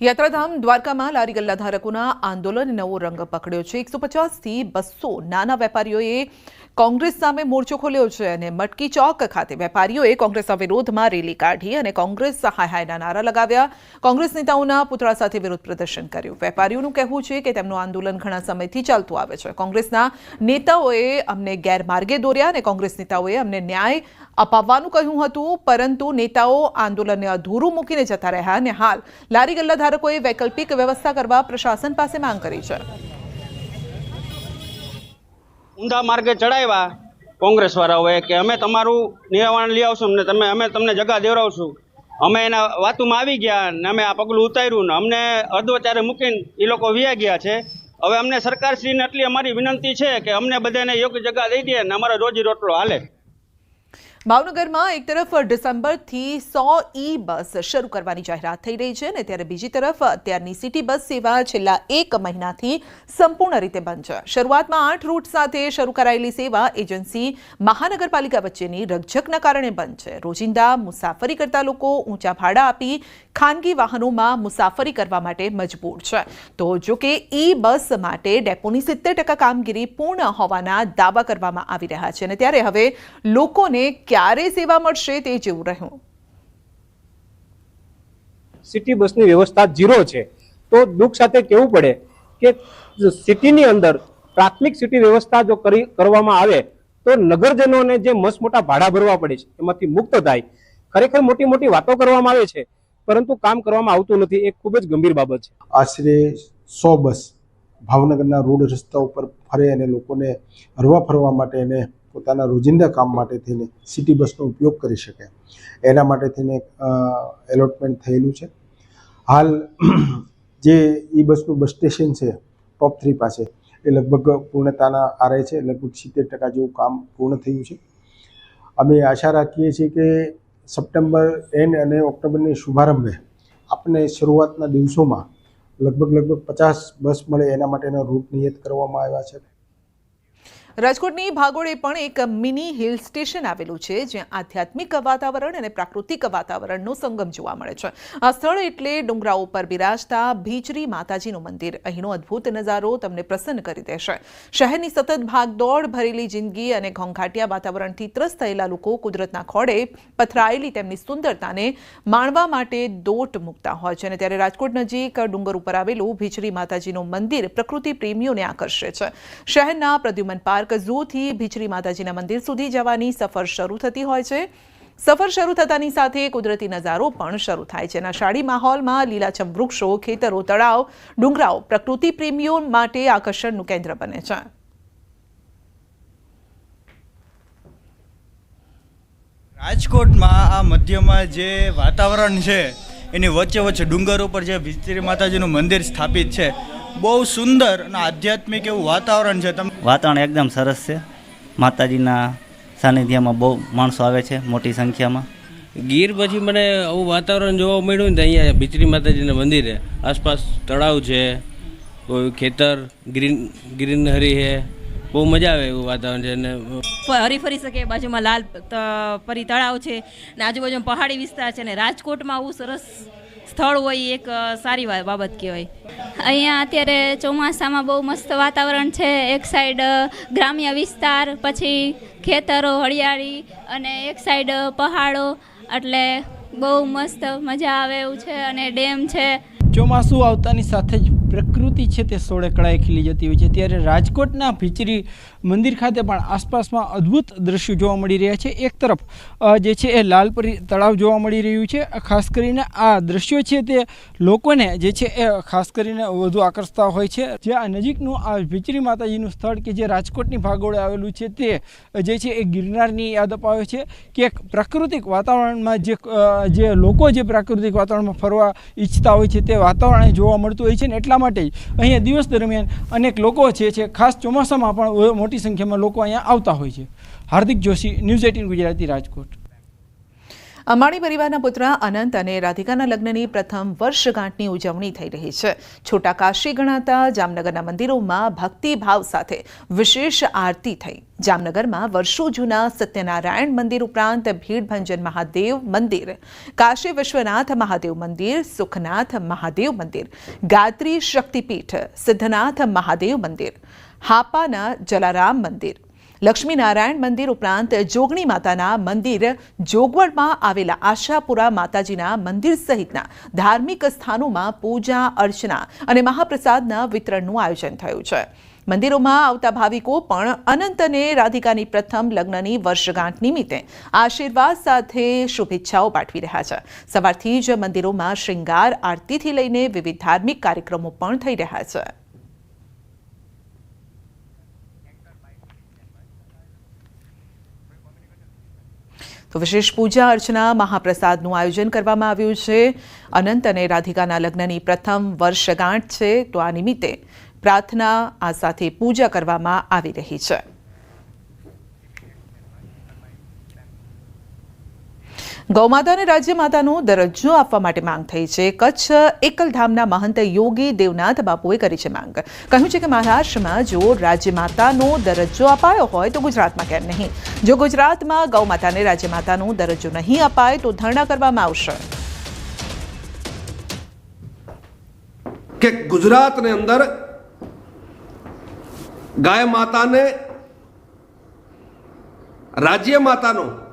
યાત્રાધામ દ્વારકામાં લારી ગલ્લા ધારકોના આંદોલન નવો રંગ પકડ્યો છે. એકસો પચાસથી બસો નાના વેપારીઓએ કોંગ્રેસ સામે મોરચો ખોલ્યો છે અને મટકી ચોક ખાતે વેપારીઓએ કોંગ્રેસના વિરોધમાં રેલી કાઢી અને કોંગ્રેસ હાય હાયના નારા લગાવ્યા. કોંગ્રેસ નેતાઓના પુતળા સાથે વિરોધ પ્રદર્શન કર્યું. વેપારીઓનું કહેવું છે કે તેમનું આંદોલન ઘણા સમયથી ચાલતું આવે છે. કોંગ્રેસના નેતાઓએ અમને ગેરમાર્ગે દોર્યા અને કોંગ્રેસ નેતાઓએ અમને ન્યાય અપાવવાનું કહ્યું હતું, પરંતુ નેતાઓ આંદોલનને અધૂરું મૂકીને જતા રહ્યા. અને હાલ લારી ગલ્લા ધારકોએ વૈકલ્પિક વ્યવસ્થા કરવા પ્રશાસન પાસે માંગ કરી છે. ઊંધા માર્ગે ચડાવ્યા કોંગ્રેસ વાળાઓએ કે અમે તમારું નિરાવરણ લઈ આવશું ને તમે, અમે તમને જગા દેવડાવશું. અમે એના વાતુમાં આવી ગયા ને અમે આ પગલું ઉતાર્યું ને અમને અધવચારે મૂકીને એ લોકો વ્યા ગયા છે. હવે અમને સરકારશ્રીને એટલી અમારી વિનંતી છે કે અમને બધાને યોગ્ય જગા દઈ દે ને અમારો રોજી રોટલો હાલે. ભાવનગરમાં એક તરફ ડિસેમ્બરથી સો ઈ બસ શરૂ કરવાની જાહેરાત થઈ રહી છે અને ત્યારે બીજી તરફ અત્યારની સિટી બસ સેવા છેલ્લા એક મહિનાથી સંપૂર્ણ રીતે બંધ છે. શરૂઆતમાં આઠ રૂટ સાથે શરૂ કરાયેલી સેવા એજન્સી મહાનગરપાલિકા વચ્ચેની રકઝકના કારણે બંધ છે. રોજિંદા મુસાફરી કરતા લોકો ઊંચા ભાડા આપી ખાનગી વાહનોમાં મુસાફરી કરવા માટે મજબૂર છે. તો જો કે ઈ બસ માટે ડેપોની સિત્તેર કામગીરી પૂર્ણ હોવાના દાવા કરવામાં આવી રહ્યા છે અને ત્યારે હવે લોકોને ક્યારે સેવા મળશે તે જેવું રહ્યું. સિટી બસની વ્યવસ્થા ઝીરો છે. તો દુઃખ સાથે કહેવું પડે કે સિટીની અંદર પ્રાથમિક સિટી વ્યવસ્થા જો કરી કરવામાં આવે તો નગરજનોને જે મસ્ત મોટા ભાડા ભરવા પડે છે એમાંથી મુક્ત થાય. ખરેખર મોટી મોટી વાતો કરવામાં આવે છે પરંતુ કામ કરવામાં આવતું નથી એ ખૂબ જ ગંભીર બાબત છે. આશરે સો બસ ભાવનગરના રોડ રસ્તા ઉપર ફરે અને લોકોને હરવા ફરવા માટે અને પોતાના રોજિંદા કામ માટે થઈને સિટી બસનો ઉપયોગ કરી શકે. એના માટે થઈને એલોટમેન્ટ થયેલું છે. હાલ જે ઈ બસનું બસ સ્ટેશન છે ટોપ થ્રી પાસે, એ લગભગ પૂર્ણતાના આરે છે, લગભગ સિત્તેર ટકા જેવું કામ પૂર્ણ થયું છે. અમે આશા રાખીએ છીએ કે સપ્ટેમ્બર એન્ડ અને ઓક્ટોબરની શુભારંભે આપણે શરૂઆતના દિવસોમાં લગભગ લગભગ પચાસ બસ મળે એના માટેના રૂટ નિયત કરવામાં આવ્યા છે. રાજકોટની ભાગોળે પણ એક મિની હિલ સ્ટેશન આવેલું છે, જ્યાં આધ્યાત્મિક વાતાવરણ અને પ્રાકૃતિક વાતાવરણનો સંગમ જોવા મળે છે. આ સ્થળ એટલે ડુંગરાઓ પર બિરાજતા ભીચરી માતાજીનું મંદિર. અહીંનો અદ્ભુત નજારો તમને પ્રસન્ન કરી દેશે. શહેરની સતત ભાગદોડ, ભરેલી જિંદગી અને ઘોંઘાટિયા વાતાવરણથી ત્રસ્ત થયેલા લોકો કુદરતના ખોળે પથરાયેલી તેમની સુંદરતાને માણવા માટે દોટ મૂકતા હોય છે અને ત્યારે રાજકોટ નજીક ડુંગર ઉપર આવેલું ભીચરી માતાજીનું મંદિર પ્રકૃતિ પ્રેમીઓને આકર્ષે છે. શહેરના પ્રદ્યુમન પાર્ક ઝૂથી ભીચરી માતાજીના મંદિર સુધી જવાની સફર શરૂ થતી હોય છે. સફર શરૂ થતાની સાથે કુદરતી નજારો પણ શરૂ થાય છે. શાળી માહોલમાં લીલાછમ વૃક્ષો, ખેતરો, તળાવ, ડુંગરાઓ, પ્રકૃતિ પ્રેમીઓ માટે આકર્ષણનું કેન્દ્ર બને છે. રાજકોટમાં આ મધ્યમાં જે વાતાવરણ છે, એની વચ્ચે વચ્ચે ડુંગર ઉપર જે ભીચરી માતાજીનું મંદિર સ્થાપિત છે બહુ સુંદર અને આધ્યાત્મિક એવું વાતાવરણ છે. તમે વાતાવરણ એકદમ સરસ છે. માતાજીના સાનિધ્યમાં બહુ માણસો આવે છે મોટી સંખ્યામાં. ગીર પછી મને આવું વાતાવરણ જોવા મળ્યું ને તો અહીંયા ભીચરી માતાજીના મંદિરે. આસપાસ તળાવ છે કોઈ ખેતર ગ્રીન ગ્રીનહરી છે. બહુ મજા આવે એવું વાતાવરણ છે અને ફ- હરી ફરી શકે બાજુમાં લાલ ત- પરી તળાવ છે ને આજુબાજુમાં પહાડી વિસ્તાર છે ને રાજકોટમાં આવું સરસ સ્થળ હોય એક સારી વા- બાબત કહેવાય. અહીંયા અત્યારે ચોમાસામાં બહુ મસ્ત વાતાવરણ છે. એક સાઈડ ગ્રામ્ય વિસ્તાર પછી ખેતરો હરિયાળી અને એક સાઈડ પહાડો. એટલે બહુ મસ્ત મજા આવે એવું છે અને ડેમ છે. ચોમાસું આવતાની સાથે જ પ્રકૃતિ છે તે સોળે કળાએ ખીલી જતી હોય છે. ત્યારે રાજકોટના ભીચરી મંદિર ખાતે પણ આસપાસમાં અદ્ભુત દ્રશ્યો જોવા મળી રહ્યા છે. એક તરફ જે છે એ લાલપરી તળાવ જોવા મળી રહ્યું છે. ખાસ કરીને આ દ્રશ્યો છે તે લોકોને જે છે એ ખાસ કરીને વધુ આકર્ષતા હોય છે. જે આ નજીકનું આ ભીચરી માતાજીનું સ્થળ કે જે રાજકોટની ભાગોળે આવેલું છે તે જે છે એ ગિરનારની યાદ અપાવે છે કે પ્રાકૃતિક વાતાવરણમાં જે જે લોકો જે પ્રાકૃતિક વાતાવરણમાં ફરવા ઈચ્છતા હોય છે તે વાતાવરણ જોવા મળતું હોય છે ને એટલા માટે જ. અહીંયા દિવસ દરમિયાન અનેક લોકો છે છે, ખાસ ચોમાસામાં પણ મોટી સંખ્યામાં લોકો અહીંયા આવતા હોય છે. Hardik Joshi, news eighteen Gujarati Rajkot. Ambani પરિવારના પુત્ર અનંત અને રાધિકાના લગ્નની પ્રથમ વર્ષગાંઠની ઉજવણી થઈ રહી છે. છોટા કાશી ગણાતા જામનગરના મંદિરોમાં ભક્તિભાવ સાથે વિશેષ આરતી થઈ. જામનગરમાં વર્ષો જૂના સત્યનારાયણ મંદિર ઉપરાંત ભીડભંજન મહાદેવ મંદિર, કાશી વિશ્વનાથ મહાદેવ મંદિર, સુખનાથ મહાદેવ મંદિર ગાત્રી શક્તિપીઠ, સિદ્ધનાથ મહાદેવ મંદિર, હાપાના જલારામ મંદિર લક્ષ્મીનારાયણ મંદિર ઉપરાંત જોગણી માતાના મંદિર જોગવડમાં આવેલા આશાપુરા માતાજીના મંદિર સહિતના ધાર્મિક સ્થાનોમાં પૂજા, અર્ચના અને મહાપ્રસાદના વિતરણનું આયોજન થયું છે. મંદિરોમાં આવતા ભાવિકો પણ અનંત અને રાધિકાની પ્રથમ લગ્નની વર્ષગાંઠ નિમિત્તે આશીર્વાદ સાથે શુભેચ્છાઓ પાઠવી રહ્યા છે. સવારથી જ મંદિરોમાં શ્રૃંગાર આરતીથી લઈને વિવિધ ધાર્મિક કાર્યક્રમો પણ થઈ રહ્યા છે. તો વિશેષ પૂજા અર્ચના, મહાપ્રસાદનું આયોજન કરવામાં આવ્યું છે. અનંત અને રાધિકાના લગ્નની પ્રથમ વર્ષગાંઠ છે. તો આ નિમિત્તે પ્રાર્થના, આ સાથે પૂજા કરવામાં આવી રહી છે. ગૌમાતા અને રાજ્ય માતાનો દરજ્જો આપવા માટે માંગ થઈ છે. કચ્છ એકલધામના મહંત યોગી દેવનાથ બાપુએ કરી છે માંગ. કહ્યું છે કે મહારાષ્ટ્રમાં જો રાજ્ય માતાનો દરજ્જો અપાયો હોય તો ગુજરાતમાં કેમ નહીં? જો ગુજરાતમાં ગૌમાતાને રાજ્ય માતાનો દરજ્જો નહીં અપાય તો ધરણા કરવામાં આવશે. કે ગુજરાતની અંદર ગાય માતાને રાજ્ય માતાનો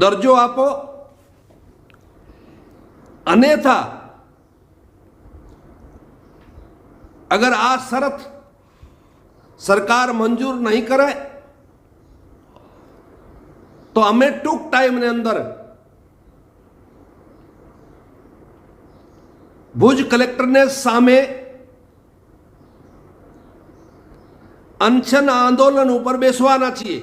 દરજ્જો આપો. અન્યથા, અગર આ શરત સરકાર મંજૂર નહીં કરે, તો અમે ટૂંક ટાઈમની અંદર ભુજ કલેક્ટરને સામે અનશન આંદોલન ઉપર બેસવાના છીએ.